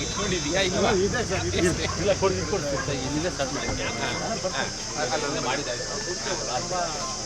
ಇಟ್ಕೊಂಡಿದೀಯಾ ಇಲ್ವಾ ಇಲ್ಲ ಕೊಡಿ ಕೊಡ್ತೀನಿ ಇಲ್ಲಿಂದ ಸ್ಟಾರ್ಟ್ ಮಾಡಿ ಮಾಡಿದ್ದಾಯ್ತು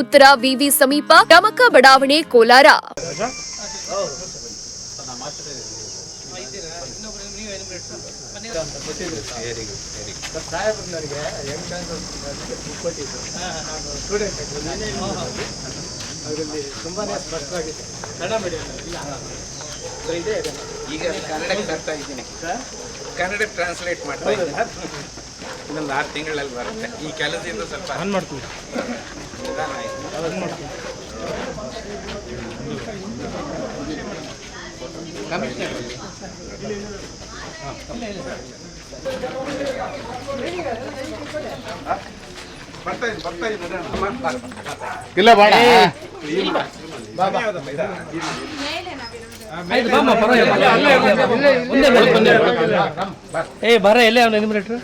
ಉತ್ತರ ವಿವಿ ಸಮೀಪ ಟಮಕ ಬಡಾವಣೆ ಕೋಲಾರ. ಈಗ ಕನ್ನಡಕ್ಕೆ ಬರ್ತಾ ಇದ್ದೀನಿ ಕನ್ನಡ ಟ್ರಾನ್ಸ್ಲೇಟ್ ಮಾಡ್ತಾ? ಇದ್ದೀನಿ ಇನ್ನೊಂದು ಆರು ತಿಂಗಳಲ್ಲಿ ಬರುತ್ತೆ ಈ ಕೆಲಸದಿಂದ ಸ್ವಲ್ಪ ಆನ್ ಮಾಡ್ತೀವಿ ಇಲ್ಲ ಬಾಡ. ಏ ಬರ ಎಲ್ಲೇ ಅವನ ಎನಿಮಿನೇಟ್ರ್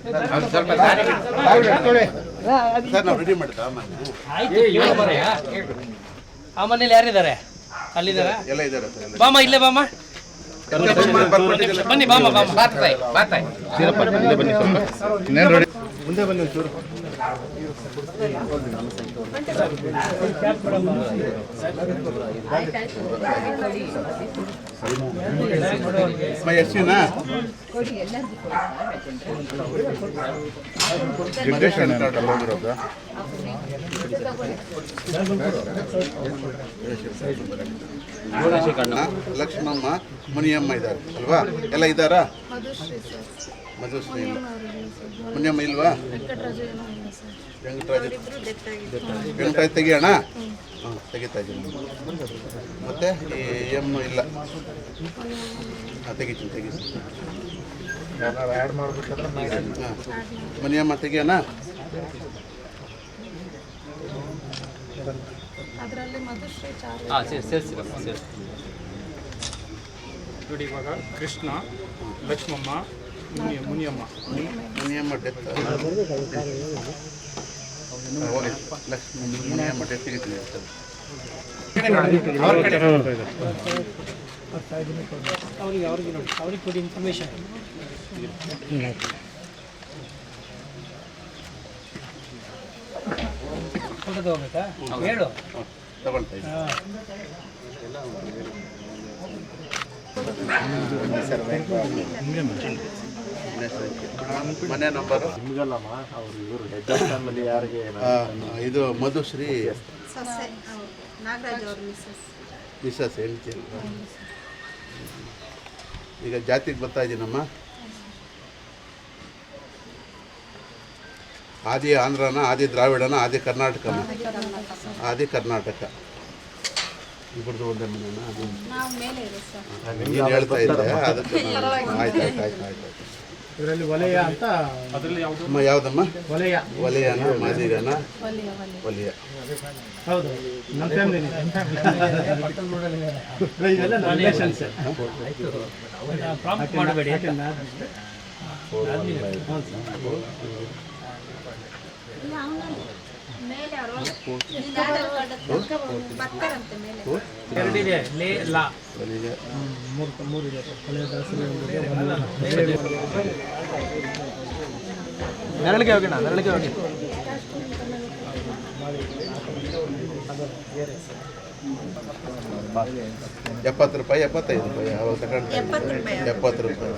ಸ್ವಲ್ಪ ಸರ್ ನಾವು ರೆಡಿ ಮಾಡಿದ್ದ ಆ ಮನೇಲಿ ಯಾರಿದ್ದಾರೆ? ಅಲ್ಲಿದ್ದಾರೆ? ಎಲ್ಲ ಇದ್ದಾರೆ ಬಾಮ್ಮ ಎಲ್ಲ ಬಾಮ ಇಲ್ಲೇ ಬಾಮ? ಬನ್ನಿ ಬಾಮ ಬಾಮ. ಬಾತಾಯಿ ಬಾತಾಯಿ ಮುಂದೆ ಬನ್ನಿ ಒಂಚೂರು. ಕಾರ್ಡ್ ಅಲ್ಲ ಹೋಗಿರೋದು ಲಕ್ಷ್ಮಮ್ಮ ಮುನಿಯಮ್ಮ ಇದ್ದಾರೆ ಅಲ್ವಾ? ಎಲ್ಲ ಇದ್ದಾರಾ? ಮಧುಶ್ರೀ ಮುನಿಯಮ್ಮ ಇಲ್ವಾ? ವೆಂಕಟರಾಜ ತೆಗಿಯೋಣ? ಹಾಂ ತೆಗಿತಾ ಇದ್ದೀನಿ. ಮತ್ತೆ ಈ ಎಂ ಇಲ್ಲ. ಹಾಂ ತೆಗಿತೀನಿ ತೆಗಿತೀನಿ. ಹಾಂ. ಮುನಿಯಮ್ಮ ತೆಗಿಯೋಣ? ಹಾಂ ಸೇರಿ ಸೇರಿಸಿ ಸೇರಿಸಿ. ನೋಡಿ ಇವಾಗ ಕೃಷ್ಣ ಲಕ್ಷ್ಮಮ್ಮ ಮುನಿ ಮುನಿಯಮ್ಮ. ಮುನಿಯಮ್ಮ ಡೆತ್ ಅವ್ರಿಗೆ ಅವ್ರಿಗೆ ನೋಡಿ ಅವ್ರಿಗೆ ಕೊಡಿ ಇನ್ಫಾರ್ಮೇಷನ್ ಹೇಳು ತಗೊಳ್ತಾ ಮನೆ ನಂಬರು ಇದು ಮಧುಶ್ರೀ ಸೊಸೆ ಅವ್ರು. ನಾಗರಾಜ್ ಅವ್ರ ಮಿಸ್ಸಸ್ ಮಿಸಸ್ ಹೇಳ್ತೀನಿ. ಈಗ ಜಾತಿಗೆ ಬರ್ತಾ ಇದ್ದೀನಮ್ಮ ಆದಿ ಆಂಧ್ರನ ಆದಿ ದ್ರಾವಿಡನ ಆದಿ ಕರ್ನಾಟಕನ. ಆದಿ ಕರ್ನಾಟಕ. ಇಬ್ಬರದು ಒಂದೇ ಮನೆನಾ ಅದು. ಮೇಲೆ ಇರೋ ಸರ್. ನೀನು ಹೇಳ್ತಾ ಇದ್ದೆ ಅದಕ್ಕೆ ಆಯ್ತು ಆಯ್ತು ಆಯ್ತು ಆಯ್ತು. ಇದರಲ್ಲಿ ವಲಯ ಅಂತ ಅಮ್ಮ ಯಾವುದಮ್ಮ? ವಲಯ. ವಲಯನ ಮಾದಿಗನ ವಲಯ ಹೌದು. ನಮ್ಮ ಫ್ಯಾಮಿಲಿ ಇವೆಲ್ಲ ನಮ್ಮ ರಿಲೇಷನ್ಸ್ ಮಾಡಬೇಡಿ ಇಲ್ಲ ಅವನಲ್ಲಿ. ಎರಡಿದೆ ಲೇ ಲಾ. ಮೂರು ಮೂರಿದೆ ನೆರಳಿಗೆ ಹೋಗೋಣ ನೆರಳಿಗೆ ಹೋಗಿ. ಎಪ್ಪತ್ತು ರೂಪಾಯಿ ಎಪ್ಪತ್ತೈದು ರೂಪಾಯಿ. ಅವಾಗ ತಗೊಂಡು ಎಪ್ಪತ್ತು ರೂಪಾಯಿ ಎಪ್ಪತ್ತು ರೂಪಾಯಿ.